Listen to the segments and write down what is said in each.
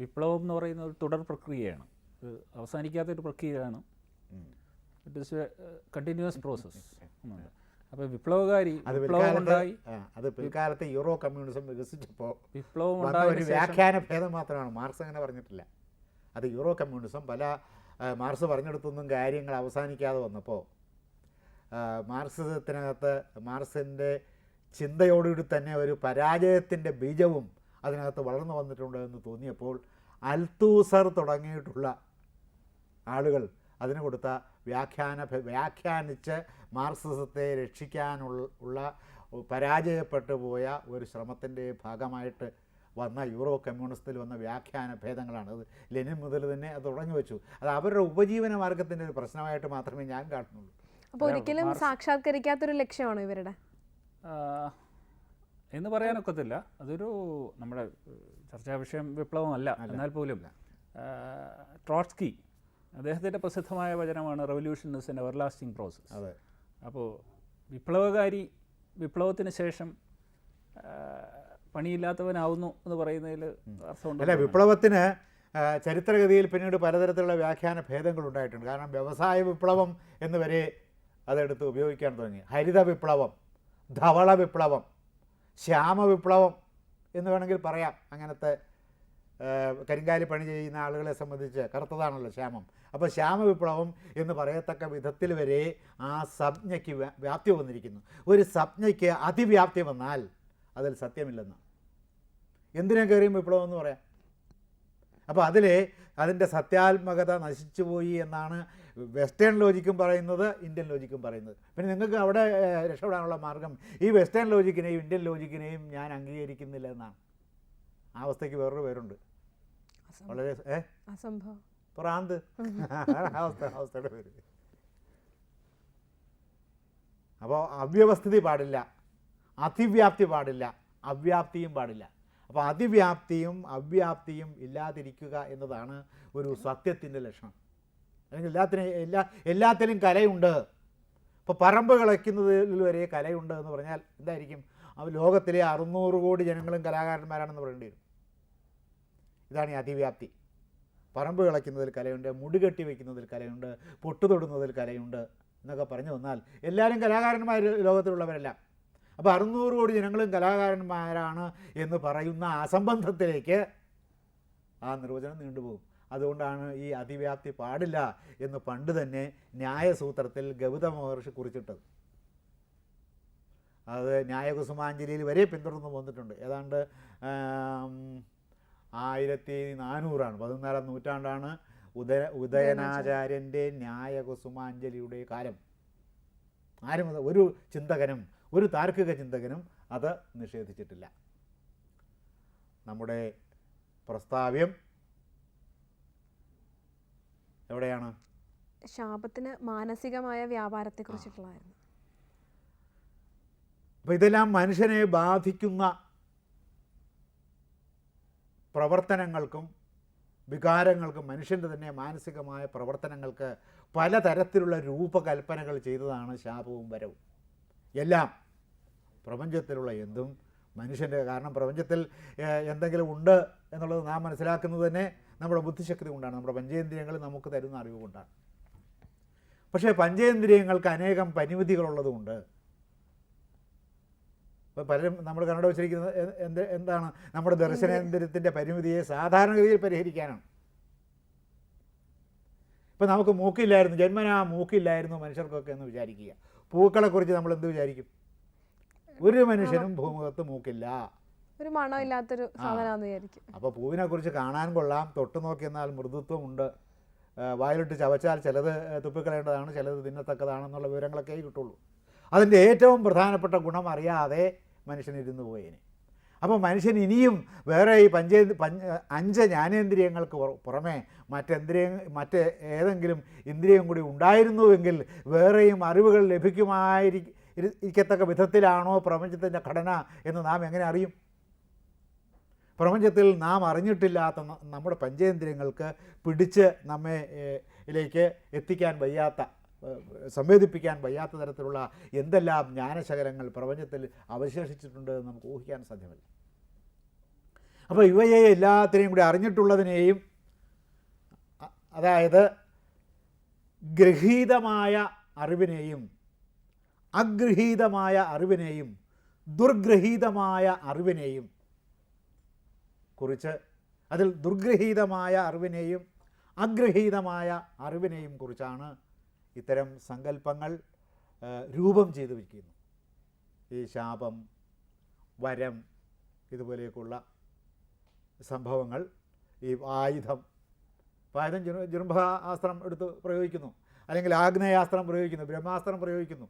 വിപ്ലവം എന്ന് പറയുന്ന ഒരു തുടർ പ്രക്രിയയാണ്. അവസാനിക്കാത്ത ഒരു പ്രക്രിയയാണ്. ഇറ്റ് ഇസ് കണ്ടിന്യൂസ് പ്രോസസ്സ് അപ്പോൾ വിപ്ലവകാരി വിപ്ലവം ഉണ്ടായി അത് പിൽക്കാലത്ത് യൂറോ കമ്മ്യൂണിസം വികസിച്ചപ്പോൾ വിപ്ലവം ഉണ്ടായ ഒരു വ്യാഖ്യാന ഭേദം മാത്രമാണ്. മാർക്സ് അങ്ങനെ പറഞ്ഞിട്ടില്ല. അത് യൂറോ കമ്മ്യൂണിസം പല മാർക്സ് പറഞ്ഞെടുത്തൊന്നും കാര്യങ്ങൾ അവസാനിക്കാതെ വന്നപ്പോൾ മാർക്സിസത്തിനകത്ത് മാർക്സിന്റെ ചിന്തയോടുകൂടി തന്നെ ഒരു പരാജയത്തിന്റെ ബീജവും അതിനകത്ത് വളർന്നു വന്നിട്ടുണ്ട് എന്ന് തോന്നിയപ്പോൾ അൽത്തൂസർ തുടങ്ങിയിട്ടുള്ള ആളുകൾ അതിന് കൊടുത്ത വ്യാഖ്യാന വ്യാഖ്യാനിച്ച് മാർക്സിസത്തെ രക്ഷിക്കാനുള്ള ഉള്ള പരാജയപ്പെട്ടു പോയ ഒരു ശ്രമത്തിന്റെ ഭാഗമായിട്ട് വന്ന യൂറോ കമ്മ്യൂണിസ്റ്റിൽ വന്ന വ്യാഖ്യാന ഭേദങ്ങളാണ്. അത് ലെനിൻ മുതൽ തന്നെ അത് തുടങ്ങി വെച്ചു. അത് അവരുടെ ഉപജീവന മാർഗത്തിന്റെ ഒരു പ്രശ്നമായിട്ട് മാത്രമേ ഞാൻ കാണുന്നുള്ളൂ. അപ്പോൾ ഒരിക്കലും സാക്ഷാത്കരിക്കാത്തൊരു ലക്ഷ്യമാണോ ഇവരുടെ? എന്ന് പറയാനൊക്കത്തില്ല. അതൊരു നമ്മുടെ ചർച്ചാ വിഷയം വിപ്ലവമല്ല. എന്നാൽ പോലും ട്രോട്സ്കി അദ്ദേഹത്തിന്റെ പ്രസിദ്ധമായ വചനമാണ് revolution is an everlasting process അതെ. അപ്പോൾ വിപ്ലവകാരി വിപ്ലവത്തിന് ശേഷം പണിയില്ലാത്തവനാവുന്നു എന്ന് പറയുന്നതിൽ അർത്ഥമുണ്ട്? അല്ല വിപ്ലവത്തിന് ചരിത്രഗതിയിൽ പിന്നീട് പലതരത്തിലുള്ള വ്യാഖ്യാന ഭേദങ്ങൾ ഉണ്ടായിട്ടുണ്ട്. കാരണം വ്യവസായ വിപ്ലവം എന്ന് വരെ അതെടുത്ത് ഉപയോഗിക്കാൻ തുടങ്ങി. ഹരിത വിപ്ലവം ധവള വിപ്ലവം ശ്യാമ വിപ്ലവം എന്ന് വേണമെങ്കിൽ പറയാം. അങ്ങനത്തെ കരിങ്കാലി പണി ചെയ്യുന്ന ആളുകളെ സംബന്ധിച്ച് കറുത്തതാണല്ലോ ശ്യാമം. അപ്പോൾ ശ്യാമവിപ്ലവം എന്ന് പറയത്തക്ക വിധത്തിൽ വരെ ആ സംജ്ഞയ്ക്ക് വ്യാപ്തി വന്നിരിക്കുന്നു. ഒരു സംജ്ഞയ്ക്ക് അതിവ്യാപ്തി വന്നാൽ അതിൽ സത്യമില്ലെന്ന് എന്തിനാ കയറിയും വിപ്ലവം എന്ന് പറയാം? അപ്പോൾ അതിൽ അതിന്റെ സത്യാത്മകത നശിച്ചുപോയി എന്നാണ് വെസ്റ്റേൺ ലോജിക്കും പറയുന്നത് ഇന്ത്യൻ ലോജിക്കും പറയുന്നത്. പിന്നെ നിങ്ങൾക്ക് അവിടെ രക്ഷപ്പെടാനുള്ള മാർഗം ഈ വെസ്റ്റേൺ ലോജിക്കിനെയും ഇന്ത്യൻ ലോജിക്കിനെയും ഞാൻ അംഗീകരിക്കുന്നില്ല എന്നാണ്. ആ അവസ്ഥയ്ക്ക് വേറൊരു പേരുണ്ട്. വളരെ ഏ? പ്രാന്ത്. അവസ്ഥ അവസ്ഥയുടെ പേര്. അപ്പോൾ അവ്യവസ്ഥിതി പാടില്ല അതിവ്യാപ്തി പാടില്ല അവ്യാപ്തിയും പാടില്ല. അപ്പോൾ അതിവ്യാപ്തിയും അവ്യാപ്തിയും ഇല്ലാതിരിക്കുക എന്നതാണ് ഒരു സത്യത്തിന്റെ ലക്ഷണം. അല്ലെങ്കിൽ എല്ലാത്തിനും എല്ലാ എല്ലാത്തിലും കലയുണ്ട്. ഇപ്പോൾ പറമ്പ് കളയ്ക്കുന്നതിൽ വരെ കലയുണ്ട് എന്ന് പറഞ്ഞാൽ എന്തായിരിക്കും? ലോകത്തിലെ അറുന്നൂറ് കോടി ജനങ്ങളും കലാകാരന്മാരാണെന്ന് പറയേണ്ടി വരും. ഇതാണ് ഈ അതിവ്യാപ്തി. പറമ്പ് കളയ്ക്കുന്നതിൽ കലയുണ്ട് മുടികെട്ടി വയ്ക്കുന്നതിൽ കലയുണ്ട് പൊട്ടുതൊടുന്നതിൽ കലയുണ്ട് എന്നൊക്കെ പറഞ്ഞു വന്നാൽ എല്ലാവരും കലാകാരന്മാർ ലോകത്തിലുള്ളവരല്ല. അപ്പോൾ അറുന്നൂറ് കോടി ജനങ്ങളും കലാകാരന്മാരാണ് എന്ന് പറയുന്ന അസംബന്ധത്തിലേക്ക് ആ നിർവചനം നീണ്ടുപോകും അതുകൊണ്ടാണ് ഈ അതിവ്യാപ്തി പാടില്ല എന്ന് പണ്ട് തന്നെ ന്യായസൂത്രത്തിൽ ഗൗതമ മഹർഷി കുറിച്ചിട്ടത്. അത് ന്യായകുസുമാഞ്ജലിയിൽ വരെ പിന്തുടർന്ന് വന്നിട്ടുണ്ട്. ഏതാണ്ട് ആയിരത്തി നാനൂറാണ് പതിനാലാം നൂറ്റാണ്ടാണ് ഉദയ ഉദയനാചാര്യന്റെ ന്യായകുസുമാഞ്ജലിയുടെ കാലം. ആരും ഒരു ചിന്തകനും ഒരു താർക്കിക ചിന്തകനും അത് നിഷേധിച്ചിട്ടില്ല. നമ്മുടെ പ്രസ്താവ്യം എവിടെയാണ്? ശാപത്തിന് മാനസികമായ വ്യാപാരത്തെ കുറിച്ചിട്ടുള്ളതായിരുന്നു അപ്പോൾ ഇതെല്ലാം മനുഷ്യനെ ബാധിക്കുന്ന പ്രവർത്തനങ്ങൾക്കും വികാരങ്ങൾക്കും മനുഷ്യന്റെ തന്നെ മാനസികമായ പ്രവർത്തനങ്ങൾക്ക് പലതരത്തിലുള്ള രൂപകൽപ്പനകൾ ചെയ്തതാണ് ശാപവും വരവും. എല്ലാം. പ്രപഞ്ചത്തിലുള്ള എന്തും മനുഷ്യന്റെ കാരണം പ്രപഞ്ചത്തിൽ എന്തെങ്കിലും ഉണ്ട് എന്നുള്ളത് നാം മനസ്സിലാക്കുന്നത് തന്നെ നമ്മുടെ ബുദ്ധിശക്തി കൊണ്ടാണ്. നമ്മുടെ പഞ്ചേന്ദ്രിയങ്ങൾ നമുക്ക് തരുന്ന അറിവ് കൊണ്ടാണ്. പക്ഷേ പഞ്ചേന്ദ്രിയങ്ങൾക്ക് അനേകം പരിമിതികളുള്ളതുകൊണ്ട് ഇപ്പോൾ പലരും നമ്മൾ കണ്ണട വെച്ചിരിക്കുന്നത് എന്ത് എന്താണ്? നമ്മുടെ ദർശനേന്ദ്രിയത്തിന്റെ പരിമിതിയെ സാധാരണഗതിയിൽ പരിഹരിക്കാനാണ്. ഇപ്പം നമുക്ക് മൂക്കില്ലായിരുന്നു ജന്മനാ മൂക്കില്ലായിരുന്നു മനുഷ്യർക്കൊക്കെ എന്ന് വിചാരിക്കുക. പൂക്കളെക്കുറിച്ച് നമ്മൾ എന്ത് വിചാരിക്കും? ഒരു മനുഷ്യനും ഭൂമുഖത്ത് മൂക്കില്ല. ഒരു മണമില്ലാത്തൊരു സാധനമാണെന്ന് വിചാരിക്കും. അപ്പോൾ പൂവിനെക്കുറിച്ച് കാണാൻ കൊള്ളാം. തൊട്ട് നോക്കിയെന്നാൽ മൃദുത്വമുണ്ട്. വായിലിട്ട് ചവച്ചാൽ ചിലത് തുപ്പിക്കളയേണ്ടതാണ് ചിലത് തിന്നത്തക്കതാണെന്നുള്ള വിവരങ്ങളൊക്കെ കിട്ടുള്ളൂ. അതിന്റെ ഏറ്റവും പ്രധാനപ്പെട്ട ഗുണം അറിയാതെ മനുഷ്യനിരുന്ന് പോയേനെ. അപ്പോൾ മനുഷ്യൻ ഇനിയും വേറെ ഈ പഞ്ചേ അഞ്ച് ജ്ഞാനേന്ദ്രിയങ്ങൾക്ക് പുറമേ മറ്റേന്ദ്രിയ മറ്റ് ഏതെങ്കിലും ഇന്ദ്രിയം കൂടി ഉണ്ടായിരുന്നുവെങ്കിൽ വേറെയും അറിവുകൾ ലഭിക്കുമായിരി ഇരി- ഇരിക്കത്തക്ക വിധത്തിലാണോ പ്രപഞ്ചത്തിന്റെ ഘടന എന്ന് നാം എങ്ങനെ അറിയും? പ്രപഞ്ചത്തിൽ നാം അറിഞ്ഞിട്ടില്ലാത്ത നമ്മുടെ പഞ്ചേന്ദ്രിയങ്ങൾക്ക് പിടിച്ച് നമ്മെ ഇതിലേക്ക് എത്തിക്കാൻ വയ്യാത്ത സംവേദിപ്പിക്കാൻ വയ്യാത്ത തരത്തിലുള്ള എന്തെല്ലാം ജ്ഞാനശകലങ്ങൾ പ്രപഞ്ചത്തിൽ അവശേഷിച്ചിട്ടുണ്ട് എന്ന് നമുക്ക് ഊഹിക്കാൻ സാധ്യമല്ല. അപ്പോൾ ഇവയെ എല്ലാത്തിനെയും കൂടി അറിഞ്ഞിട്ടുള്ളതിനെയും അതായത് ഗ്രഹീതമായ അറിവിനെയും അഗ്രഹീതമായ അറിവിനെയും ദുർഗ്രഹീതമായ അറിവിനെയും കുറിച്ച് അതിൽ ദുർഗ്രഹീതമായ അറിവിനെയും അഗ്രഹീതമായ അറിവിനെയും കുറിച്ചാണ് ഇത്തരം സങ്കല്പങ്ങൾ രൂപം ചെയ്തു വയ്ക്കുന്നു ഈ ശാപം വരം ഇതുപോലെയൊക്കെയുള്ള സംഭവങ്ങൾ ഈ ആയുധം ആയുധം ജുരു ജുരുംഭാസ്ത്രം എടുത്ത് പ്രയോഗിക്കുന്നു. അല്ലെങ്കിൽ ആഗ്നേയാസ്ത്രം പ്രയോഗിക്കുന്നു ബ്രഹ്മാസ്ത്രം പ്രയോഗിക്കുന്നു.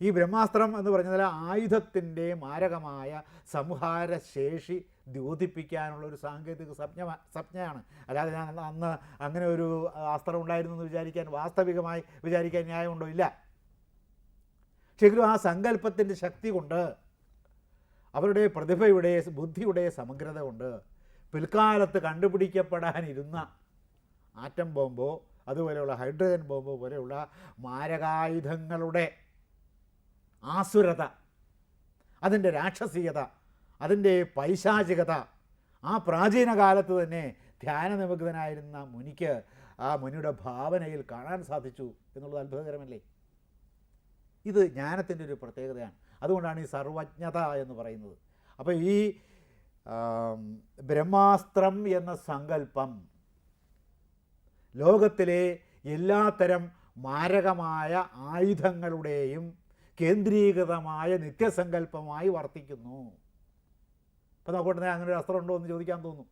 ഈ ബ്രഹ്മാസ്ത്രം എന്ന് പറഞ്ഞാൽ ആയുധത്തിന്റെ മാരകമായ സംഹാരശേഷി ദ്യോതിപ്പിക്കാനുള്ള ഒരു സാങ്കേതിക സംജ്ഞ സംജ്ഞയാണ് അല്ലാതെ ഞാൻ അന്ന് അങ്ങനെ ഒരു അസ്ത്രം ഉണ്ടായിരുന്നു എന്ന് വിചാരിക്കാൻ വാസ്തവികമായി വിചാരിക്കാൻ ന്യായമുണ്ടോ? ഇല്ല. ശരിക്കും ആ സങ്കല്പത്തിന്റെ ശക്തി കൊണ്ട് അവരുടെ പ്രതിഭയുടെ ബുദ്ധിയുടെ സമഗ്രത കൊണ്ട് പിൽക്കാലത്ത് കണ്ടുപിടിക്കപ്പെടാനിരുന്ന ആറ്റം ബോംബോ അതുപോലെയുള്ള ഹൈഡ്രജൻ ബോംബോ പോലെയുള്ള മാരകായുധങ്ങളുടെ ആസുരത അതിന്റെ രാക്ഷസീയത അതിന്റെ പൈശാചികത. ആ പ്രാചീന കാലത്ത് തന്നെ ധ്യാനനിമഗ്നനായിരുന്ന മുനിക്ക് ആ മുനിയുടെ ഭാവനയിൽ കാണാൻ സാധിച്ചു എന്നുള്ളത് അത്ഭുതകരമല്ലേ? ഇത് ജ്ഞാനത്തിന്റെ ഒരു പ്രത്യേകതയാണ്. അതുകൊണ്ടാണ് ഈ സർവജ്ഞത എന്ന് പറയുന്നത്. അപ്പോൾ ഈ ബ്രഹ്മാസ്ത്രം എന്ന സങ്കല്പം ലോകത്തിലെ എല്ലാത്തരം മാരകമായ ആയുധങ്ങളുടെയും കേന്ദ്രീകൃതമായ നിത്യസങ്കല്പമായി വർത്തിക്കുന്നു. അപ്പോൾ നോക്കട്ടെ അങ്ങനെ ഒരു അസ്ത്രം ഉണ്ടോ എന്ന് ചോദിക്കാൻ തോന്നും.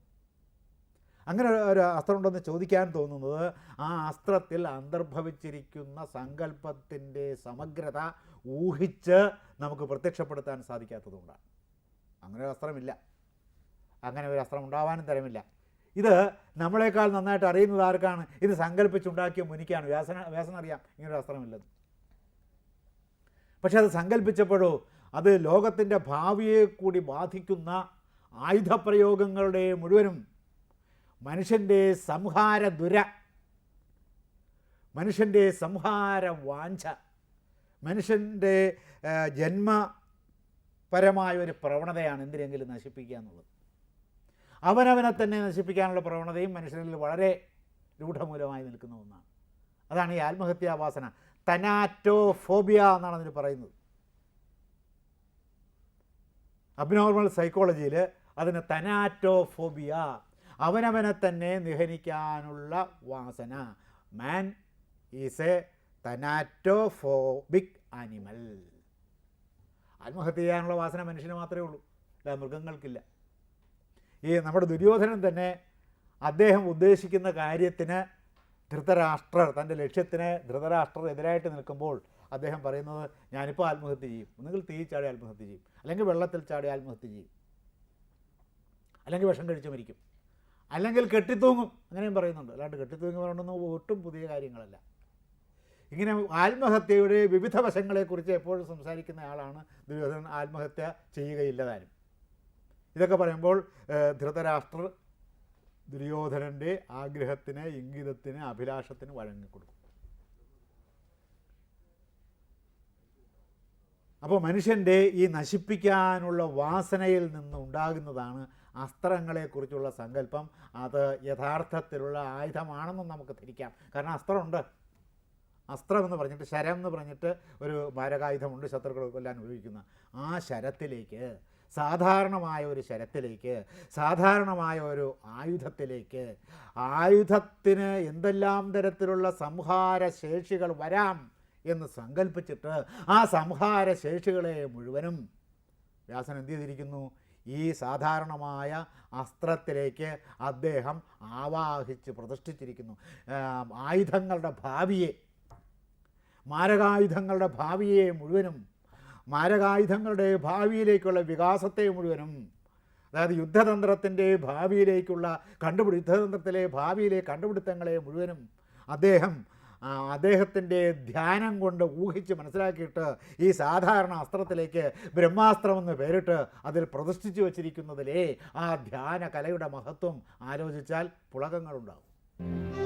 അങ്ങനെ ഒരു അസ്ത്രം ഉണ്ടെന്ന് ചോദിക്കാൻ തോന്നുന്നത് ആ അസ്ത്രത്തിൽ അന്തർഭവിച്ചിരിക്കുന്ന സങ്കല്പത്തിന്റെ സമഗ്രത ഊഹിച്ച് നമുക്ക് പ്രത്യക്ഷപ്പെടുത്താൻ സാധിക്കാത്തതുകൊണ്ടാണ്. അങ്ങനെ ഒരു അസ്ത്രമില്ല. അങ്ങനെ ഒരു അസ്ത്രം ഉണ്ടാവാനും തരമില്ല. ഇത് നമ്മളെക്കാൾ നന്നായിട്ട് അറിയുന്നത് ആർക്കാണ്? ഇത് സങ്കല്പിച്ചുണ്ടാക്കിയ മുനിക്കാണ്. വ്യാസന വ്യാസനറിയാം ഇങ്ങനൊരു അസ്ത്രമില്ലെന്ന്. പക്ഷെ അത് സങ്കല്പിച്ചപ്പോഴോ അത് ലോകത്തിന്റെ ഭാവിയെ കൂടി ബാധിക്കുന്ന ആയുധപ്രയോഗങ്ങളുടെ മുഴുവനും മനുഷ്യന്റെ സംഹാര ദുര മനുഷ്യന്റെ സംഹാര വാഞ്ച മനുഷ്യന്റെ ജന്മപരമായ ഒരു പ്രവണതയാണ് എന്തിനെങ്കിലും നശിപ്പിക്കുക എന്നുള്ളത്. അവനവനെ തന്നെ നശിപ്പിക്കാനുള്ള പ്രവണതയും മനുഷ്യനിൽ വളരെ രൂഢമൂലമായി നിൽക്കുന്ന ഒന്നാണ്. അതാണ് ഈ ആത്മഹത്യാവാസന. തനാറ്റോഫോബിയ എന്നാണ് അതിന് പറയുന്നത്. അബ്നോർമൽ സൈക്കോളജിയിൽ അതിന് തനാറ്റോഫോബിയ അവനവനെ തന്നെ നിഹനിക്കാനുള്ള വാസന. Man is a thanatophobic animal ആത്മഹത്യ ചെയ്യാനുള്ള വാസന മനുഷ്യന് മാത്രമേ ഉള്ളൂ അല്ല മൃഗങ്ങൾക്കില്ല. ഈ നമ്മുടെ ദുര്യോധനൻ തന്നെ അദ്ദേഹം ഉദ്ദേശിക്കുന്ന കാര്യത്തിന് ധൃതരാഷ്ട്രർ തന്റെ ലക്ഷ്യത്തിന് ധൃതരാഷ്ട്രർ എതിരായിട്ട് നിൽക്കുമ്പോൾ അദ്ദേഹം പറയുന്നത് ഞാനിപ്പോൾ ആത്മഹത്യ ചെയ്യും. ഒന്നുകിൽ തീ ചാടി ആത്മഹത്യ ചെയ്യും. അല്ലെങ്കിൽ വെള്ളത്തിൽ ചാടി ആത്മഹത്യ ചെയ്യും. അല്ലെങ്കിൽ വിഷം കഴിച്ച് മരിക്കും. അല്ലെങ്കിൽ കെട്ടിത്തൂങ്ങും. അങ്ങനെയും പറയുന്നുണ്ട്. അല്ലാണ്ട് കെട്ടിത്തൂങ്ങി പറയണമെന്ന് ഒട്ടും പുതിയ കാര്യങ്ങളല്ല. ഇങ്ങനെ ആത്മഹത്യയുടെ വിവിധ വശങ്ങളെക്കുറിച്ച് എപ്പോഴും സംസാരിക്കുന്ന ആളാണ് ദുര്യോധനൻ. ആത്മഹത്യ ചെയ്യുകയില്ല താനും. ഇതൊക്കെ പറയുമ്പോൾ ധൃതരാഷ്ട്രർ ദുര്യോധനന്റെ ആഗ്രഹത്തിന് ഇംഗിതത്തിന് അഭിലാഷത്തിന് വഴങ്ങിക്കൊടുക്കും. അപ്പോൾ മനുഷ്യന്റെ ഈ നശിപ്പിക്കാനുള്ള വാസനയിൽ നിന്ന് ഉണ്ടാകുന്നതാണ് അസ്ത്രങ്ങളെക്കുറിച്ചുള്ള സങ്കല്പം. അത് യഥാർത്ഥത്തിലുള്ള ആയുധമാണെന്നും നമുക്ക് ധരിക്കാം. കാരണം അസ്ത്രമുണ്ട്. അസ്ത്രം എന്ന് പറഞ്ഞിട്ട് ശരം എന്ന് പറഞ്ഞിട്ട് ഒരു മാരകായുധമുണ്ട് ശത്രുക്കളെ കൊല്ലാൻ ഉപയോഗിക്കുന്ന. ആ ശരത്തിലേക്ക് സാധാരണമായ ഒരു ശരത്തിലേക്ക് സാധാരണമായ ഒരു ആയുധത്തിലേക്ക് ആയുധത്തിന് എന്തെല്ലാം തരത്തിലുള്ള സംഹാര ശേഷികൾ വരാം എന്ന് സങ്കല്പിച്ചിട്ട് ആ സംഹാര ശേഷികളെ മുഴുവനും വ്യാസൻ എന്ത് ചെയ്തിരിക്കുന്നു? ഈ സാധാരണമായ അസ്ത്രത്തിലേക്ക് അദ്ദേഹം ആവാഹിച്ച് പ്രതിഷ്ഠിച്ചിരിക്കുന്നു. ആയുധങ്ങളുടെ ഭാവിയെ മാരകായുധങ്ങളുടെ ഭാവിയെ മുഴുവനും മാരകായുധങ്ങളുടെ ഭാവിയിലേക്കുള്ള വികാസത്തെ മുഴുവനും അതായത് യുദ്ധതന്ത്രത്തിന്റെ ഭാവിയിലേക്കുള്ള കണ്ടുപിടി യുദ്ധതന്ത്രത്തിലെ ഭാവിയിലെ കണ്ടുപിടുത്തങ്ങളെ മുഴുവനും അദ്ദേഹം അദ്ദേഹത്തിന്റെ ധ്യാനം കൊണ്ട് ഊഹിച്ച് മനസ്സിലാക്കിയിട്ട് ഈ സാധാരണ അസ്ത്രത്തിലേക്ക് ബ്രഹ്മാസ്ത്രം എന്ന് പേരിട്ട് അതിൽ പ്രതിഷ്ഠിച്ചു വച്ചിരിക്കുന്നതിലേ ആ ധ്യാന കലയുടെ മഹത്വം ആലോചിച്ചാൽ പുളകങ്ങളുണ്ടാവും.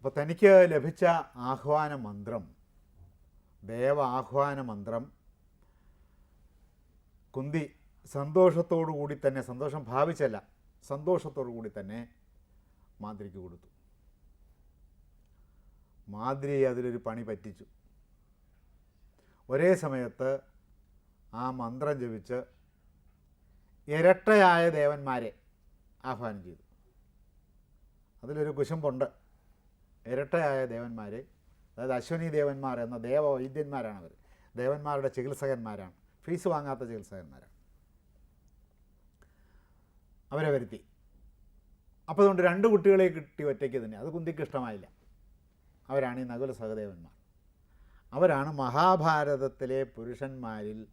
അപ്പോൾ തനിക്ക് ലഭിച്ച ആഹ്വാന മന്ത്രം ദേവ ആഹ്വാന മന്ത്രം കുന്തി സന്തോഷത്തോടു കൂടി തന്നെ സന്തോഷം ഭാവിച്ചല്ല സന്തോഷത്തോടു കൂടി തന്നെ മാതിരിക്ക് കൊടുത്തു. മാതിരി അതിലൊരു പണി പറ്റിച്ചു. ഒരേ സമയത്ത് ആ മന്ത്രം ജപിച്ച് ഇരട്ടയായ ദേവന്മാരെ ആഹ്വാനം ചെയ്തു. അതിലൊരു കുശുമ്പുണ്ട്. ഇരട്ടയായ ദേവന്മാർ അതായത് അശ്വനി ദേവന്മാർ എന്ന ദേവ വൈദ്യന്മാരാണ് അവർ ദേവന്മാരുടെ ചികിത്സകന്മാരാണ്. ഫീസ് വാങ്ങാത്ത ചികിത്സകന്മാരാണ്. അവരെ വരുത്തി. അപ്പോൾ അതുകൊണ്ട് രണ്ട് കുട്ടികളെ കിട്ടി ഒറ്റയ്ക്ക് തന്നെ. അത് കുന്തിക്ക് ഇഷ്ടമായില്ല. അവരാണ് ഈ നകുല സഹദേവന്മാർ. അവരാണ് മഹാഭാരതത്തിലെ പുരുഷന്മാരിൽ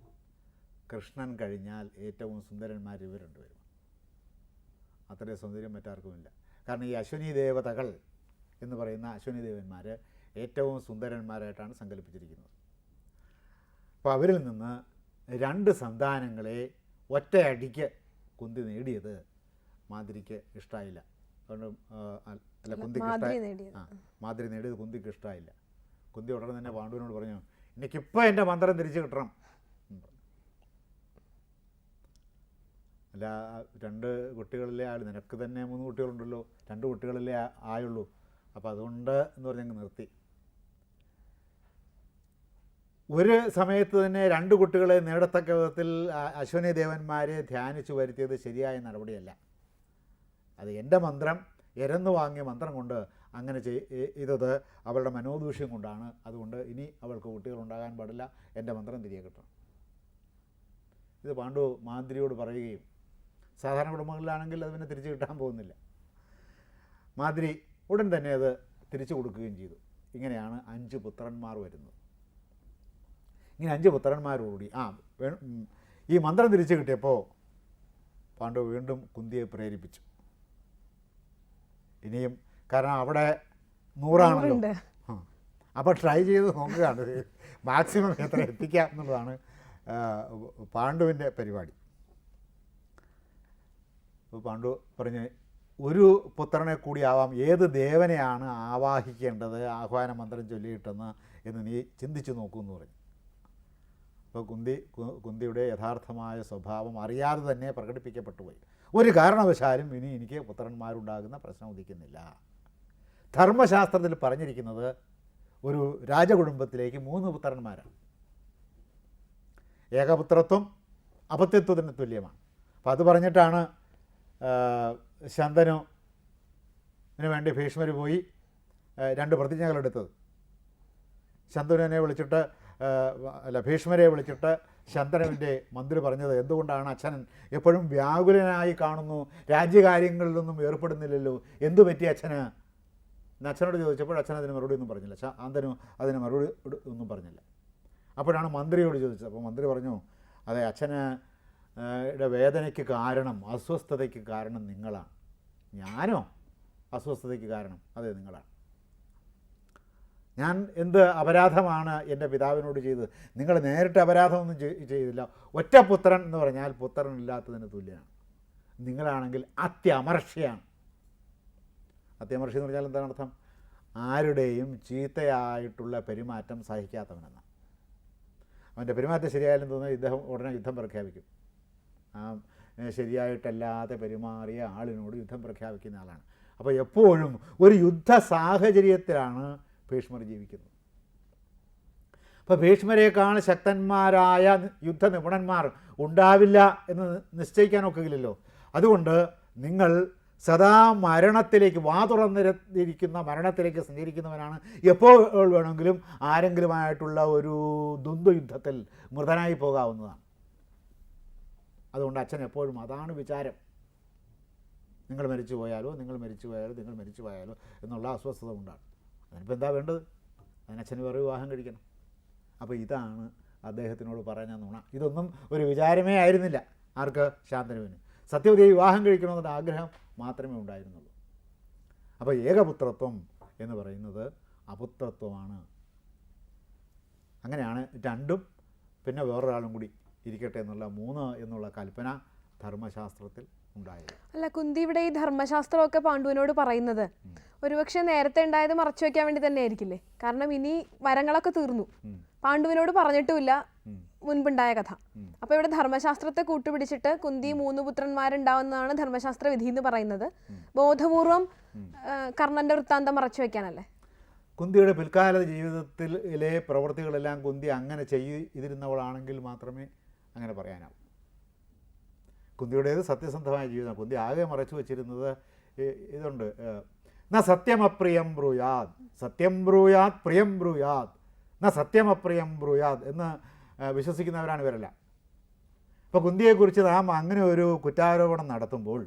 കൃഷ്ണൻ കഴിഞ്ഞാൽ ഏറ്റവും സുന്ദരന്മാർ ഇവർ രണ്ടുപേരും. അത്രയും സൗന്ദര്യം മറ്റാർക്കുമില്ല. കാരണം ഈ അശ്വനി ദേവതകൾ എന്ന് പറയുന്ന അശ്വനി ദേവന്മാർ ഏറ്റവും സുന്ദരന്മാരായിട്ടാണ് സങ്കല്പിച്ചിരിക്കുന്നത്. അപ്പോൾ അവരിൽ നിന്ന് രണ്ട് സന്താനങ്ങളെ ഒറ്റയടിക്ക് കുന്തി നേടിയത് മാതിരിക്ക് ഇഷ്ടമായില്ല അതുകൊണ്ട് അല്ല കുന്തിക്ക് ഇഷ്ടമായി ആ മാതിരി നേടിയത് കുന്തിക്ക് ഇഷ്ടമായില്ല കുന്തി ഉടനെ തന്നെ പാണ്ഡുവിനോട് പറഞ്ഞു എനിക്കിപ്പോൾ എന്റെ മന്ത്രം തിരിച്ചു കിട്ടണം. അല്ല രണ്ട് കുട്ടികളിലെ ആൾ നിനക്ക് തന്നെ മൂന്ന് കുട്ടികളുണ്ടല്ലോ രണ്ട് കുട്ടികളിലെ ആയുള്ളൂ. അപ്പോൾ അതുകൊണ്ട് എന്ന് പറഞ്ഞങ്ങ് നിർത്തി. ഒരു സമയത്ത് തന്നെ രണ്ട് കുട്ടികളെ നേടത്തക്ക വിധത്തിൽ അശ്വനി ദേവന്മാരെ ധ്യാനിച്ചു വരുത്തിയത് ശരിയായ നടപടിയല്ല. അത് എന്റെ മന്ത്രം എരന്നു വാങ്ങിയ മന്ത്രം കൊണ്ട് അങ്ങനെ ചെയ് ഇ- ഇതത് അവളുടെ മനോദൂഷ്യം കൊണ്ടാണ്. അതുകൊണ്ട് ഇനി അവൾക്ക് കുട്ടികൾ ഉണ്ടാകാൻ പാടില്ല. എന്റെ മന്ത്രം തിരികെ കിട്ടണം. ഇത് പാണ്ഡു മാന്ത്രിയോട് പറയുകയും സാധാരണ കുടുംബങ്ങളിലാണെങ്കിൽ അത് പിന്നെ തിരിച്ചു കിട്ടാൻ പോകുന്നില്ല. മാദ്രി ഉടൻ തന്നെ അത് തിരിച്ചു കൊടുക്കുകയും ചെയ്തു. ഇങ്ങനെയാണ് അഞ്ച് പുത്രന്മാർ വരുന്നത്. ഇങ്ങനെ അഞ്ച് പുത്രന്മാരോടുകൂടി ആ ഈ മന്ത്രം തിരിച്ചു കിട്ടിയപ്പോൾ പാണ്ഡു വീണ്ടും കുന്തിയെ പ്രേരിപ്പിച്ചു. ഇനിയും കാരണം അവിടെ നൂറാണല്ലോ. അപ്പോൾ ട്രൈ ചെയ്ത് നോക്കുകയാണ്. മാക്സിമം എത്ര എത്തിക്കാം എന്നുള്ളതാണ് പാണ്ഡുവിന്റെ പരിപാടി. അപ്പോൾ പാണ്ഡു പറഞ്ഞ് ഒരു പുത്രനെ കൂടി ആവാം. ഏത് ദേവനെയാണ് ആവാഹിക്കേണ്ടത്? ആഹ്വാന മന്ത്രം ചൊല്ലിയിട്ടെന്ന് എന്ന് നീ ചിന്തിച്ചു നോക്കൂ എന്ന് പറഞ്ഞു. അപ്പോൾ കുന്തി കുന്തിയുടെ യഥാർത്ഥമായ സ്വഭാവം അറിയാതെ തന്നെ പ്രകടിപ്പിക്കപ്പെട്ടു പോയി. ഒരു കാരണവശാലും ഇനി എനിക്ക് പുത്രന്മാരുണ്ടാകുന്ന പ്രശ്നം ഉദിക്കുന്നില്ല. ധർമ്മശാസ്ത്രത്തിൽ പറഞ്ഞിരിക്കുന്നത് ഒരു രാജകുടുംബത്തിലേക്ക് മൂന്ന് പുത്രന്മാരാണ്. ഏകപുത്രത്വം അപത്യത്വത്തിന് തുല്യമാണ്. അപ്പോൾ അത് പറഞ്ഞിട്ടാണ് ആ, ശന്തനുവിന് വേണ്ടി ഭീഷ്മർ പോയി രണ്ട് പ്രതിജ്ഞകളെടുത്തത്. ശന്തനുവിനെ വിളിച്ചിട്ട് അല്ല ഭീഷ്മരെ വിളിച്ചിട്ട് ശന്തനുവിന്റെ മന്ത്രി പറഞ്ഞത് എന്തുകൊണ്ടാണ് അച്ഛൻ എപ്പോഴും വ്യാകുലനായി കാണുന്നു രാജ്യകാര്യങ്ങളിലൊന്നും ഏർപ്പെടുന്നില്ലല്ലോ എന്തു പറ്റി അച്ഛന്? എന്ന് അച്ഛനോട് ചോദിച്ചപ്പോൾ അച്ഛൻ അതിന് മറുപടി ഒന്നും പറഞ്ഞില്ല. ശാന്തനു അതിന് മറുപടി ഒന്നും പറഞ്ഞില്ല. അപ്പോഴാണ് മന്ത്രിയോട് ചോദിച്ചത്. അപ്പോൾ മന്ത്രി പറഞ്ഞു അതെ അച്ഛന് വേദനയ്ക്ക് കാരണം അസ്വസ്ഥതയ്ക്ക് കാരണം നിങ്ങളാണ്. ഞാനോ? അസ്വസ്ഥതയ്ക്ക് കാരണം. അതെ നിങ്ങളാണ്. ഞാൻ എന്ത് അപരാധമാണ് എന്റെ പിതാവിനോട് ചെയ്തത്? നിങ്ങൾ നേരിട്ട് അപരാധമൊന്നും ചെയ്തില്ല. ഒറ്റ പുത്രൻ എന്ന് പറഞ്ഞാൽ പുത്രൻ പുത്രനില്ലാത്തതിന് തുല്യമാണ് നിങ്ങളാണെങ്കിൽ അത്യമർഷ്യയാണ് അത്യമർഷ്യ എന്ന് പറഞ്ഞാൽ എന്താണ് അർത്ഥം? ആരുടെയും ചീത്തയായിട്ടുള്ള പെരുമാറ്റം സഹിക്കാത്തവനെന്നാണ്. അവന്റെ പെരുമാറ്റം ശരിയായാലും തോന്നുന്നത് ഇദ്ദേഹം ഉടനെ യുദ്ധം പ്രഖ്യാപിക്കും. ആ ശരിയായിട്ടല്ലാതെ പെരുമാറിയ ആളിനോട് യുദ്ധം പ്രഖ്യാപിക്കുന്ന ആളാണ്. അപ്പോൾ എപ്പോഴും ഒരു യുദ്ധ സാഹചര്യത്തിലാണ് ഭീഷ്മർ ജീവിക്കുന്നത്. അപ്പോൾ ഭീഷ്മരേക്കാൾ ശക്തന്മാരായ യുദ്ധ നിപുണന്മാർ ഉണ്ടാവില്ല എന്ന് നിശ്ചയിക്കാൻ ഒക്കില്ലല്ലോ അതുകൊണ്ട് നിങ്ങൾ സദാ മരണത്തിലേക്ക് വാ തുറന്നിരിക്കുന്ന മരണത്തിലേക്ക് സഞ്ചരിക്കുന്നവനാണ്. എപ്പോൾ വേണമെങ്കിലും ആരെങ്കിലുമായിട്ടുള്ള ഒരു ദ്വന്ദ്വയുദ്ധത്തിൽ മൃതനായി പോകാവുന്നതാണ്. അതുകൊണ്ട് അച്ഛൻ എപ്പോഴും അതാണ് വിചാരം. നിങ്ങൾ മരിച്ചു പോയാലോ നിങ്ങൾ മരിച്ചു പോയാലോ നിങ്ങൾ മരിച്ചു പോയാലോ എന്നുള്ള അസ്വസ്ഥത കൊണ്ടാണ്. അതിനിപ്പോൾ എന്താ വേണ്ടത്? അതിനച്ഛന് വേറെ വിവാഹം കഴിക്കണം. അപ്പോൾ ഇതാണ് അദ്ദേഹത്തിനോട് പറഞ്ഞ നുണ. ഇതൊന്നും ഒരു വിചാരമേ ആയിരുന്നില്ല. ആർക്ക്? ശാന്തനുവിന്. സത്യവതിയെ വിവാഹം കഴിക്കണമെന്ന ആഗ്രഹം മാത്രമേ ഉണ്ടായിരുന്നുള്ളൂ. അപ്പോൾ ഏകപുത്രത്വം എന്ന് പറയുന്നത് അപുത്രത്വമാണ്. അങ്ങനെയാണ് രണ്ടും പിന്നെ വേറൊരാളും കൂടി. ഇരിക്കട്ടെ എന്നുള്ള മൂന്ന് എന്നുള്ള കൽപ്പന ധർമ്മശാസ്ത്രത്തിൽ ഉണ്ടായത്. അല്ല കുന്തി ഇവിടെ ഈ ധർമ്മശാസ്ത്രമൊക്കെ പാണ്ഡുവിനോട് പറയുന്നത്. ഒരുപക്ഷെ നേരത്തെ ഉണ്ടായത് മറച്ചു വെക്കാൻ വേണ്ടി തന്നെ ആയിരിക്കില്ലേ? കാരണം ഇനി വരങ്ങളൊക്കെ തീർന്നു. പാണ്ഡുവിനോട് പറഞ്ഞിട്ടുമില്ല മുൻപുണ്ടായ കഥ. അപ്പൊ ഇവിടെ ധർമ്മശാസ്ത്രത്തെ കൂട്ടുപിടിച്ചിട്ട് കുന്തി മൂന്ന് പുത്രന്മാരുണ്ടാവുന്നതാണ് ധർമ്മശാസ്ത്ര വിധി എന്ന് പറയുന്നത്. ബോധപൂർവം കർണന്റെ വൃത്താന്തം മറച്ചു വെക്കാനല്ലേ? കുന്തിയുടെ പിൽക്കാല ജീവിതത്തിലെ പ്രവൃത്തികളെല്ലാം കുന്തി അങ്ങനെ ചെയ്തിരുന്നവളാണെങ്കിൽ മാത്രമേ അങ്ങനെ പറയാനാവും. കുന്തിയുടേത് സത്യസന്ധമായ ജീവിതം. കുന്തി ആകെ മറച്ചു വച്ചിരുന്നത് ഇതുണ്ട്. ന സത്യമപ്രിയം ബ്രൂയാത് സത്യം ബ്രൂയാത് പ്രിയം ബ്രൂയാത് ന സത്യമപ്രിയം ബ്രൂയാത് എന്ന് വിശ്വസിക്കുന്നവരാണ് ഇവരെല്ലാം. അപ്പോൾ കുന്തിയെക്കുറിച്ച് നാം അങ്ങനെ ഒരു കുറ്റാരോപണം നടത്തുമ്പോൾ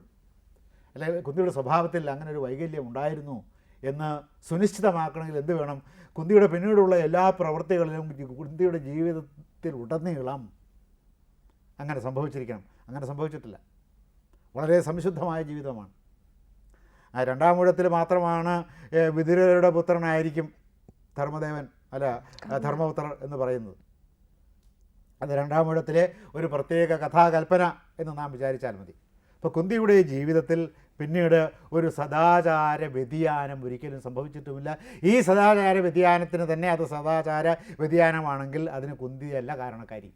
അല്ലെങ്കിൽ കുന്തിയുടെ സ്വഭാവത്തിൽ അങ്ങനെ ഒരു വൈകല്യം ഉണ്ടായിരുന്നു എന്ന് സുനിശ്ചിതമാക്കണമെങ്കിൽ എന്ത് വേണം? കുന്തിയുടെ പിന്നീടുള്ള എല്ലാ പ്രവൃത്തികളിലും കുന്തിയുടെ ജീവിതത്തിൽ ഉടനീളം അങ്ങനെ സംഭവിച്ചിരിക്കണം. അങ്ങനെ സംഭവിച്ചിട്ടില്ല. വളരെ സംശുദ്ധമായ ജീവിതമാണ്. ആ രണ്ടാം ഊഴത്തിൽ മാത്രമാണ് വിതുരരുടെ പുത്രനായിരിക്കും ധർമ്മദേവൻ അല്ല ധർമ്മപുത്രർ എന്ന് പറയുന്നത്. അത് രണ്ടാം ഊഴത്തിലെ ഒരു പ്രത്യേക കഥാകൽപ്പന എന്ന് നാം വിചാരിച്ചാൽ മതി. അപ്പോൾ കുന്തിയുടെ ജീവിതത്തിൽ പിന്നീട് ഒരു സദാചാര വ്യതിയാനം ഒരിക്കലും സംഭവിച്ചിട്ടുമില്ല. ഈ സദാചാര വ്യതിയാനത്തിന് തന്നെ അത് സദാചാര വ്യതിയാനമാണെങ്കിൽ അതിന് കുന്തിയല്ല കാരണക്കാരി.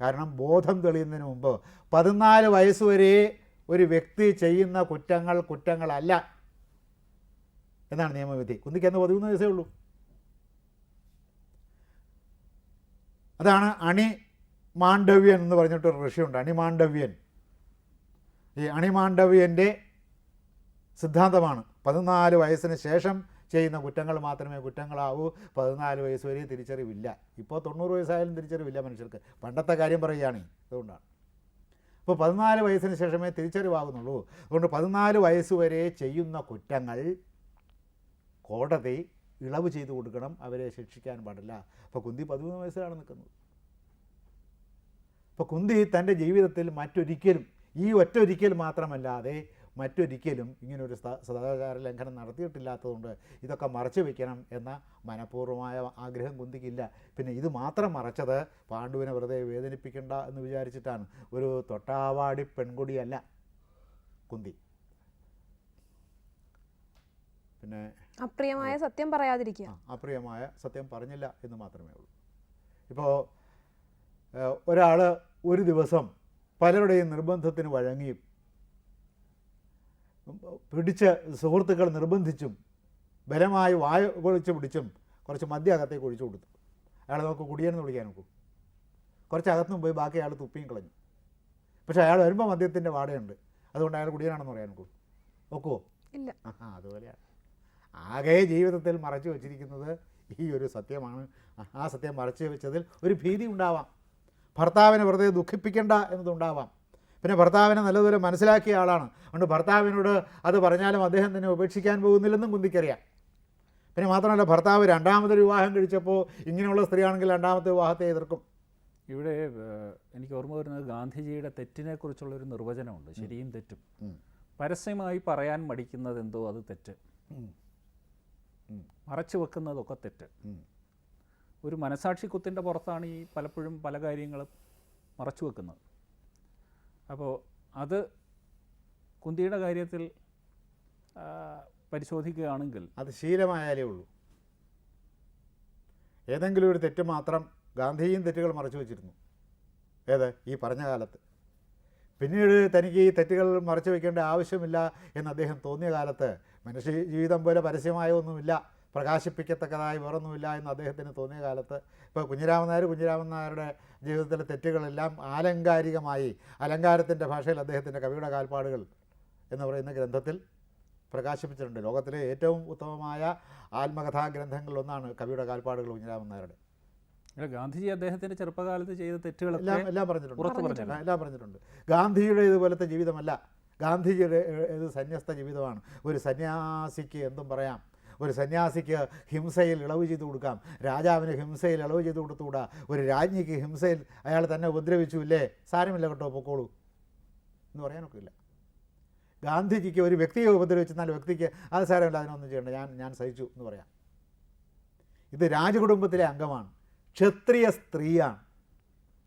കാരണം ബോധം തെളിയുന്നതിന് മുമ്പ് പതിനാല് വയസ്സുവരെ ഒരു വ്യക്തി ചെയ്യുന്ന കുറ്റങ്ങൾ കുറ്റങ്ങളല്ല എന്നാണ് നിയമവിധി. കുന്തിക്ക് എന്ന് പതിമൂന്ന് വയസ്സേ ഉള്ളൂ. അതാണ് അണി മാണ്ഡവ്യൻ എന്ന് പറഞ്ഞിട്ടൊരു ഋഷിയുണ്ട്. അണിമാണ്ഡവ്യൻ ഈ അണിമാണ്ഡവ്യന്റെ സിദ്ധാന്തമാണ്. പതിനാല് വയസ്സിന് ശേഷം ചെയ്യുന്ന കുറ്റങ്ങൾ മാത്രമേ കുറ്റങ്ങളാവൂ. പതിനാല് വയസ്സ് വരെ തിരിച്ചറിവില്ല. ഇപ്പോൾ തൊണ്ണൂറ് വയസ്സായാലും തിരിച്ചറിവില്ല മനുഷ്യർക്ക്. പണ്ടത്തെ കാര്യം പറയുകയാണ് അതുകൊണ്ടാണ്. ഇപ്പോൾ പതിനാല് വയസ്സിന് ശേഷമേ തിരിച്ചറിവാകുന്നുള്ളൂ. അതുകൊണ്ട് പതിനാല് വയസ്സ് വരെ ചെയ്യുന്ന കുറ്റങ്ങൾ കോടതി ഇളവ് ചെയ്തു കൊടുക്കണം. അവരെ ശിക്ഷിക്കാൻ പാടില്ല. അപ്പോൾ കുന്തി പതിമൂന്ന് വയസ്സിലാണ് നിൽക്കുന്നത്. അപ്പോൾ കുന്തി തന്റെ ജീവിതത്തിൽ മറ്റൊരിക്കലും ഈ ഒറ്റ ഒരിക്കൽ മാത്രമല്ലാതെ മറ്റൊരിക്കലും ഇങ്ങനൊരു സദാ- സദാചാര ലംഘനം നടത്തിയിട്ടില്ലാത്തതുകൊണ്ട് ഇതൊക്കെ മറച്ചു വയ്ക്കണം എന്ന മനഃപൂർവമായ ആഗ്രഹം കുന്തിക്കില്ല. പിന്നെ ഇത് മാത്രം മറച്ചത് പാണ്ഡുവിനെ വെറുതെ വേദനിപ്പിക്കണ്ട എന്ന് വിചാരിച്ചിട്ടാണ്. ഒരു തൊട്ടാവാടി പെൺകുടിയല്ല കുന്തി. പിന്നെ അപ്രിയമായ സത്യം പറയാതിരിക്കുക. അപ്രിയമായ സത്യം പറഞ്ഞില്ല എന്ന് മാത്രമേ ഉള്ളൂ. ഇപ്പോൾ ഒരാൾ ഒരു ദിവസം പലരുടെയും നിർബന്ധത്തിന് വഴങ്ങിയും പിടിച്ച് സുഹൃത്തുക്കൾ നിർബന്ധിച്ചും ബലമായി വായ പൊളിച്ച് പിടിച്ചും കുറച്ച് മദ്യം അകത്തേക്ക് ഒഴിച്ചു കൊടുത്തു. അയാൾ നമുക്ക് കുടിയെന്ന് വിളിക്കാൻ നോക്കും. കുറച്ച് അകത്തും പോയി ബാക്കി അയാൾ തുപ്പിയും കളഞ്ഞു. പക്ഷെ അയാൾ വരുമ്പോൾ മദ്യത്തിന്റെ വാടയുണ്ട്. അതുകൊണ്ട് അയാൾ കുടിയനാണെന്ന് പറയാൻ നോക്കൂ. നോക്കുമോ ഇല്ല. ആ അതുപോലെയാണ്. ആകെ ജീവിതത്തിൽ മറച്ചു വെച്ചിരിക്കുന്നത് ഈ ഒരു സത്യമാണ്. ആ സത്യം മറച്ചു വെച്ചതിൽ ഒരു ഭീതി ഉണ്ടാവാം. ഭർത്താവിനെ വെറുതെ ദുഃഖിപ്പിക്കേണ്ട എന്നതുണ്ടാവാം. പിന്നെ ഭർത്താവിനെ നല്ലതുപോലെ മനസ്സിലാക്കിയ ആളാണ്. അതുകൊണ്ട് ഭർത്താവിനോട് അത് പറഞ്ഞാലും അദ്ദേഹം തന്നെ ഉപേക്ഷിക്കാൻ പോകുന്നില്ലെന്നും കുന്തിക്കറിയാം. പിന്നെ മാത്രമല്ല ഭർത്താവ് രണ്ടാമതൊരു വിവാഹം കഴിച്ചപ്പോൾ ഇങ്ങനെയുള്ള സ്ത്രീയാണെങ്കിൽ രണ്ടാമത്തെ വിവാഹത്തെ എതിർക്കും. ഇവിടെ എനിക്ക് ഓർമ്മ വരുന്നത് ഗാന്ധിജിയുടെ തെറ്റിനെക്കുറിച്ചുള്ള ഒരു നിർവചനമുണ്ട് ശരിയും തെറ്റും. പരസ്യമായി പറയാൻ മടിക്കുന്നത് എന്തോ അത് തെറ്റ്. മറച്ചു വെക്കുന്നതൊക്കെ തെറ്റ്. ഒരു മനസാക്ഷി കുത്തിന്റെ പുറത്താണ് ഈ പലപ്പോഴും പല കാര്യങ്ങളും മറച്ചു വെക്കുന്നത്. അപ്പോൾ അത് കുന്തിയുടെ കാര്യത്തിൽ പരിശോധിക്കുകയാണെങ്കിൽ അത് ശീലമായാലേ ഉള്ളൂ. ഏതെങ്കിലും ഒരു തെറ്റ് മാത്രം ഗാന്ധിജിയും തെറ്റുകൾ മറച്ചു വെച്ചിരുന്നു. ഏത്? ഈ പറഞ്ഞ കാലത്ത്. പിന്നീട് തനിക്ക് ഈ തെറ്റുകൾ മറച്ചു വെക്കേണ്ട ആവശ്യമില്ല എന്ന് അദ്ദേഹം തോന്നിയ കാലത്ത് മനുഷ്യ ജീവിതം പോലെ പരസ്യമായ ഒന്നുമില്ല പ്രകാശിപ്പിക്കത്തക്കതായി വേറൊന്നുമില്ല എന്ന് അദ്ദേഹത്തിന് തോന്നിയ കാലത്ത്. ഇപ്പോൾ കുഞ്ഞിരാമൻ നായർ കുഞ്ഞിരാമൻ നായരുടെ ജീവിതത്തിലെ തെറ്റുകളെല്ലാം ആലങ്കാരികമായി അലങ്കാരത്തിന്റെ ഭാഷയിൽ അദ്ദേഹത്തിന്റെ കവിയുടെ കാൽപ്പാടുകൾ എന്ന് പറയുന്ന ഗ്രന്ഥത്തിൽ പ്രകാശിപ്പിച്ചിട്ടുണ്ട്. ലോകത്തിലെ ഏറ്റവും ഉത്തമമായ ആത്മകഥാ ഗ്രന്ഥങ്ങളിലൊന്നാണ് കവിയുടെ കാൽപ്പാടുകൾ കുഞ്ഞിരാമൻ നായരുടെ ഗാന്ധിജി അദ്ദേഹത്തിന്റെ ചെറുപ്പകാലത്ത് ചെയ്ത തെറ്റുകൾ എല്ലാം എല്ലാം പറഞ്ഞിട്ടുണ്ട്. എല്ലാം പറഞ്ഞിട്ടുണ്ട്. ഗാന്ധിയുടെ ഇതുപോലത്തെ ജീവിതമല്ല. ഗാന്ധിജിയുടെ ഇത് സന്യസ്ത ജീവിതമാണ്. ഒരു സന്യാസിക്ക് എന്തും പറയാം. ഒരു സന്യാസിക്ക് ഹിംസയിൽ ഇളവ് ചെയ്ത് കൊടുക്കാം. രാജാവിന് ഹിംസയിൽ ഇളവ് ചെയ്ത് കൊടുത്തുകൂടാ? ഒരു രാജ്ഞിക്ക് ഹിംസയിൽ അയാൾ തന്നെ ഉപദ്രവിച്ചു ഇല്ലേ? സാരമില്ല കേട്ടോ പൊക്കോളൂ. എന്ന് പറയാനൊക്കെ ഇല്ല. ഗാന്ധിജിക്ക് ഒരു വ്യക്തിയെ ഉപദ്രവിച്ചെന്നാൽ വ്യക്തിക്ക് അത് സാരമില്ല അതിനൊന്നും ചെയ്യണ്ട. ഞാൻ ഞാൻ സഹിച്ചു എന്ന് പറയാം. ഇത് രാജകുടുംബത്തിലെ അംഗമാണ്. ക്ഷത്രിയ സ്ത്രീയാണ്.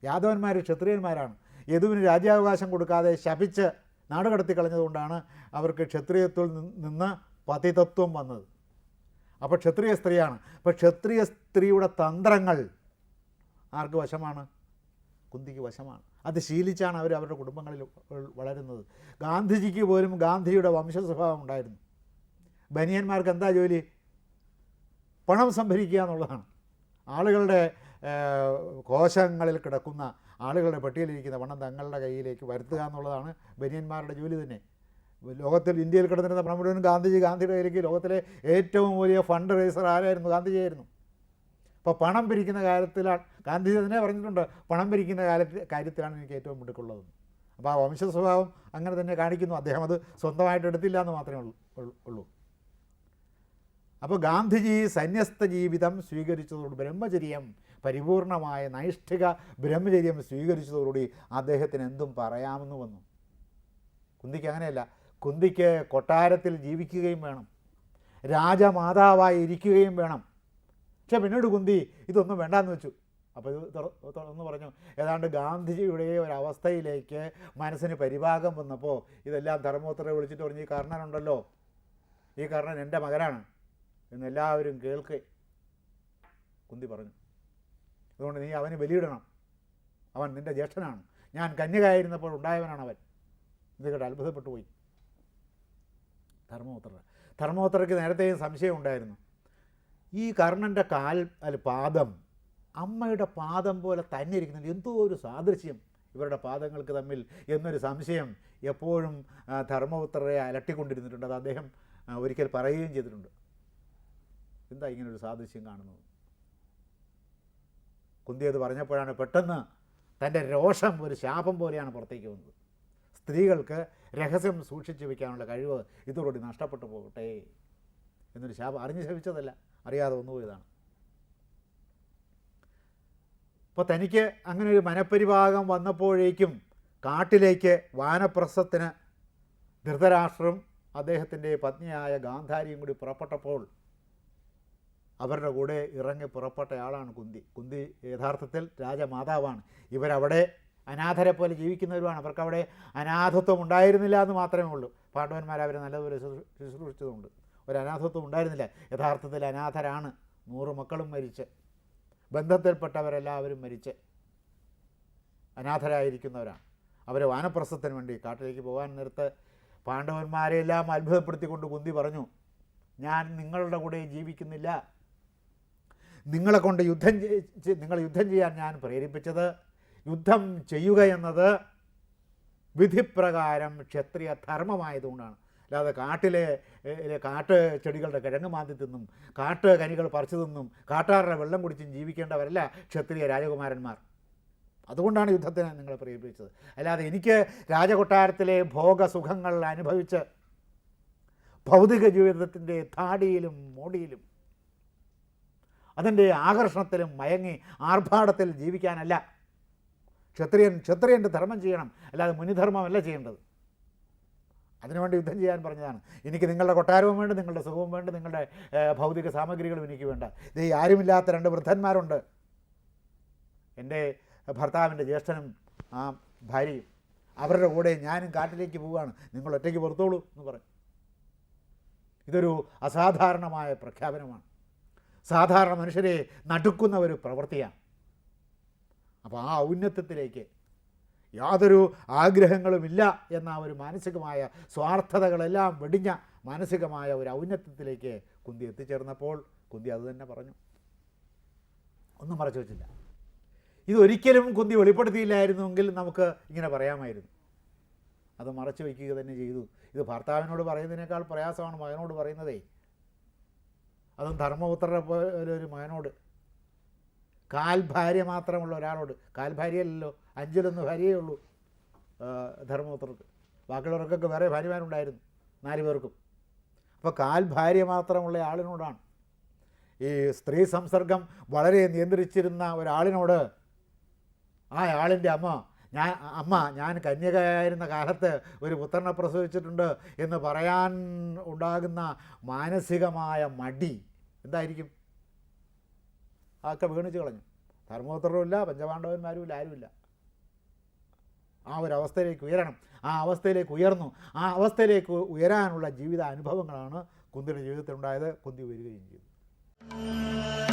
യാദവന്മാർ ക്ഷത്രിയന്മാരാണ്. യദുവിന് രാജ്യാവകാശം കൊടുക്കാതെ ശപിച്ച് നാട് കടത്തി കളഞ്ഞതുകൊണ്ടാണ് അവർക്ക് ക്ഷത്രിയത്വത്തിൽ നിന്ന് പതിതത്വം വന്നത്. അപ്പോൾ ക്ഷത്രിയ സ്ത്രീയാണ്. അപ്പോൾ ക്ഷത്രിയ സ്ത്രീയുടെ തന്ത്രങ്ങൾ ആർക്ക് വശമാണ്? കുന്തിക്ക് വശമാണ്. അത് ശീലിച്ചാണ് അവർ അവരുടെ കുടുംബങ്ങളിൽ വളരുന്നത്. ഗാന്ധിജിക്ക് പോലും ഗാന്ധിയുടെ വംശ സ്വഭാവം ഉണ്ടായിരുന്നു. ബനിയന്മാർക്ക് എന്താ ജോലി? പണം സംഭരിക്കുക എന്നുള്ളതാണ്. ആളുകളുടെ കോശങ്ങളിൽ കിടക്കുന്ന ആളുകളുടെ പട്ടികയിലിരിക്കുന്ന പണം തങ്ങളുടെ കയ്യിലേക്ക് വരുത്തുക എന്നുള്ളതാണ് ബനിയന്മാരുടെ ജോലി തന്നെ. ലോകത്തിൽ ഇന്ത്യയിൽ കിടന്നിരുന്ന പണം മുഴുവൻ ഗാന്ധിജി ഗാന്ധിയുടെ കയ്യിലേക്ക് ലോകത്തിലെ ഏറ്റവും വലിയ ഫണ്ട് റേസർ ആരായിരുന്നു? ഗാന്ധിജിയായിരുന്നു. അപ്പോൾ പണം പിരിക്കുന്ന കാര്യത്തിലാണ് ഗാന്ധിജി തന്നെ പറഞ്ഞിട്ടുണ്ട് പണം പിരിക്കുന്ന കാലത്ത് കാര്യത്തിലാണ് എനിക്ക് ഏറ്റവും മിടുക്കുള്ളത്. അപ്പോൾ ആ വംശ സ്വഭാവം അങ്ങനെ തന്നെ കാണിക്കുന്നു. അദ്ദേഹം അത് സ്വന്തമായിട്ട് എടുത്തില്ല എന്ന് മാത്രമേ ഉള്ളൂ അപ്പോൾ ഗാന്ധിജി സന്യസ്ത ജീവിതം സ്വീകരിച്ചതോട് ബ്രഹ്മചര്യം പരിപൂർണമായ നൈഷ്ഠിക ബ്രഹ്മചര്യം സ്വീകരിച്ചതോടുകൂടി അദ്ദേഹത്തിന് എന്തും പറയാമെന്ന് വന്നു. കുന്തിക്ക് അങ്ങനെയല്ല. കുന്തിക്ക് കൊട്ടാരത്തിൽ ജീവിക്കുകയും വേണം. രാജമാതാവായി ഇരിക്കുകയും വേണം. പക്ഷെ പിന്നീട് കുന്തി ഇതൊന്നും വേണ്ടാന്ന് വെച്ചു. അപ്പോൾ ഇത് തുറന്നു പറഞ്ഞു. ഏതാണ്ട് ഗാന്ധിജിയുടെ ഒരവസ്ഥയിലേക്ക് മനസ്സിന് പരിഭാഗം വന്നപ്പോൾ ഇതെല്ലാം ധർമ്മോത്തരെ വിളിച്ചിട്ട് പറഞ്ഞു ഈ കർണനുണ്ടല്ലോ. ഈ കർണൻ എന്റെ മകനാണ്. എന്ന് എല്ലാവരും കേൾക്കെ. കുന്തി പറഞ്ഞു അതുകൊണ്ട് നീ അവന് ബലിയിടണം. അവൻ നിന്റെ ജ്യേഷ്ഠനാണ്. ഞാൻ കന്യകായിരുന്നപ്പോൾ ഉണ്ടായവനാണ് അവൻ. ഇത് കേട്ട് അത്ഭുതപ്പെട്ടു പോയി. ധർമ്മപുത്രർ ധർമ്മപുത്രയ്ക്ക് നേരത്തെയും സംശയം ഉണ്ടായിരുന്നു. ഈ കർണന്റെ കാൽ അല്ല പാദം അമ്മയുടെ പാദം പോലെ തന്നെ ഇരിക്കുന്നുണ്ട്. എന്തോ ഒരു സാദൃശ്യം ഇവരുടെ പാദങ്ങൾക്ക് തമ്മിൽ എന്നൊരു സംശയം എപ്പോഴും ധർമ്മപുത്രരെ അലട്ടിക്കൊണ്ടിരുന്നിട്ടുണ്ട്. അത് അദ്ദേഹം ഒരിക്കൽ പറയുകയും ചെയ്തിട്ടുണ്ട്. എന്താ ഇങ്ങനൊരു സാദൃശ്യം കാണുന്നത്? കുന്തി അത് പറഞ്ഞപ്പോഴാണ് പെട്ടെന്ന് തന്റെ രോഷം ഒരു ശാപം പോലെയാണ് പുറത്തേക്ക് വന്നത്. സ്ത്രീകൾക്ക് രഹസ്യം സൂക്ഷിച്ചു വെക്കാനുള്ള കഴിവ് ഇതോടുകൂടി നഷ്ടപ്പെട്ടു പോകട്ടെ എന്നൊരു ശാപം അറിഞ്ഞു ശപിച്ചതല്ല അറിയാതെ വന്നുപോയതാണ് അപ്പോൾ തനിക്ക് അങ്ങനെ ഒരു മനപരിഭാഗം വന്നപ്പോഴേക്കും കാട്ടിലേക്ക് വാനപ്രസ്ഥത്തിന് ധൃതരാഷ്ട്രം അദ്ദേഹത്തിന്റെ പത്നിയായ ഗാന്ധാരിയും കൂടി പുറപ്പെട്ടപ്പോൾ അവരുടെ കൂടെ ഇറങ്ങി പുറപ്പെട്ടയാളാണ് കുന്തി. കുന്തി യഥാർത്ഥത്തിൽ രാജമാതാവാണ്. ഇവരവിടെ അനാഥരെ പോലെ ജീവിക്കുന്നവരുമാണ്. അവർക്ക് അവിടെ അനാഥത്വം ഉണ്ടായിരുന്നില്ല എന്ന് മാത്രമേ ഉള്ളൂ. പാണ്ഡവന്മാർ അവരെ നല്ലതുപോലെ ശുശ്രൂ- ശുശ്രൂഷിച്ചതുകൊണ്ട്. ഒരു അനാഥത്വം ഉണ്ടായിരുന്നില്ല. യഥാർത്ഥത്തിൽ അനാഥരാണ്. നൂറ് മക്കളും മരിച്ച്. ബന്ധത്തിൽപ്പെട്ടവരെല്ലാവരും മരിച്ച്. അനാഥരായിരിക്കുന്നവരാണ്. അവർ വാനപ്രസത്തിന് വേണ്ടി കാട്ടിലേക്ക് പോകാൻ നേരത്ത് പാണ്ഡവന്മാരെല്ലാം അത്ഭുതപ്പെടുത്തിക്കൊണ്ട് കുന്തി പറഞ്ഞു ഞാൻ നിങ്ങളുടെ കൂടെ ജീവിക്കുന്നില്ല. നിങ്ങളെ കൊണ്ട് യുദ്ധം നിങ്ങളെ യുദ്ധം ചെയ്യാൻ ഞാൻ പ്രേരിപ്പിച്ചത് യുദ്ധം ചെയ്യുക എന്നത് വിധിപ്രകാരം ക്ഷത്രിയ ധർമ്മമായതുകൊണ്ടാണ്. അല്ലാതെ കാട്ടിലെ കാട്ട് ചെടികളുടെ കിഴങ്ങ് മാന്തി തിന്നും കാട്ട് കനികൾ പറിച്ചു തിന്നും കാട്ടാറുടെ വെള്ളം കുടിച്ചും ജീവിക്കേണ്ടവരല്ല ക്ഷത്രിയ രാജകുമാരന്മാർ. അതുകൊണ്ടാണ് യുദ്ധത്തിന് നിങ്ങളെ പ്രേരിപ്പിച്ചത്. അല്ലാതെ എനിക്ക് രാജകൊട്ടാരത്തിലെ ഭോഗസുഖങ്ങൾ അനുഭവിച്ച് ഭൗതിക ജീവിതത്തിന്റെ താടിയിലും മോടിയിലും അതിന്റെ ആകർഷണത്തിലും മയങ്ങി ആർഭാടത്തിൽ ജീവിക്കാനല്ല ക്ഷത്രിയൻ ക്ഷത്രിയന്റെ ധർമ്മം ചെയ്യണം. അല്ലാതെ മുനിധർമ്മമല്ല ചെയ്യേണ്ടത്. അതിനുവേണ്ടി യുദ്ധം ചെയ്യാൻ പറഞ്ഞതാണ്. എനിക്ക് നിങ്ങളുടെ കൊട്ടാരവും വേണ്ട നിങ്ങളുടെ സുഖവും വേണ്ട നിങ്ങളുടെ ഭൗതിക സാമഗ്രികളും എനിക്ക് വേണ്ട. ഇത് ആരുമില്ലാത്ത രണ്ട് വൃദ്ധന്മാരുണ്ട്. എന്റെ ഭർത്താവിന്റെ ജ്യേഷ്ഠനും ആ ഭാര്യയും. അവരുടെ കൂടെ ഞാനും കാട്ടിലേക്ക് പോവുകയാണ്. നിങ്ങൾ ഒറ്റയ്ക്ക് പുറത്തോളൂ എന്ന് പറയും. ഇതൊരു അസാധാരണമായ പ്രഖ്യാപനമാണ്. സാധാരണ മനുഷ്യരെ നടുക്കുന്ന ഒരു പ്രവൃത്തിയാണ്. അപ്പോൾ ആ ഔന്നത്യത്തിലേക്ക് യാതൊരു ആഗ്രഹങ്ങളുമില്ല എന്ന ഒരു മാനസികമായ സ്വാർത്ഥതകളെല്ലാം വെടിഞ്ഞ മാനസികമായ ഒരു ഔന്നത്യത്തിലേക്ക് കുന്തി എത്തിച്ചേർന്നപ്പോൾ കുന്തി അത് തന്നെ പറഞ്ഞു. ഒന്നും മറച്ചു വച്ചില്ല. ഇതൊരിക്കലും കുന്തി വെളിപ്പെടുത്തിയില്ലായിരുന്നുവെങ്കിൽ നമുക്ക് ഇങ്ങനെ പറയാമായിരുന്നു. അത് മറച്ചു വയ്ക്കുക തന്നെ ചെയ്തു. ഇത് ഭർത്താവിനോട് പറയുന്നതിനേക്കാൾ പ്രയാസമാണ് മകനോട് പറയുന്നതേ. അതും ധർമ്മപുത്രരെ പോലെ ഒരു മകനോട്. കാൽ ഭാര്യ മാത്രമുള്ള ഒരാളോട് കാൽ ഭാര്യയല്ലല്ലോ അഞ്ചിലൊന്ന് ഭാര്യയേ ഉള്ളൂ ധർമ്മപുത്രർക്ക്. ബാക്കിയുള്ളവർക്കൊക്കെ വേറെ ഭാര്യമാരുണ്ടായിരുന്നു നാല് പേർക്കും. അപ്പോൾ കാൽ ഭാര്യ മാത്രമുള്ള ആളിനോടാണ്. ഈ സ്ത്രീ സംസർഗം വളരെ നിയന്ത്രിച്ചിരുന്ന ഒരാളിനോട് ആ ആളിന്റെ അമ്മ ഞാൻ അമ്മ ഞാൻ കന്യകയായിരുന്ന കാലത്ത് ഒരു പുത്രനെ പ്രസവിച്ചിട്ടുണ്ട് എന്ന് പറയാൻ ഉണ്ടാകുന്ന മാനസികമായ മടി എന്തായിരിക്കും? അതൊക്കെ വീണിച്ച് കളഞ്ഞു. ധർമ്മപുത്രരുമില്ല പഞ്ചപാണ്ഡവന്മാരുമില്ല ആരുമില്ല. ആ ഒരു അവസ്ഥയിലേക്ക് ഉയരണം. ആ അവസ്ഥയിലേക്ക് ഉയർന്നു. ആ അവസ്ഥയിലേക്ക് ഉയരാനുള്ള ജീവിത അനുഭവങ്ങളാണ് കുന്തിയുടെ ജീവിതത്തിലുണ്ടായത്. കുന്തി ഉയരുകയും ചെയ്തു.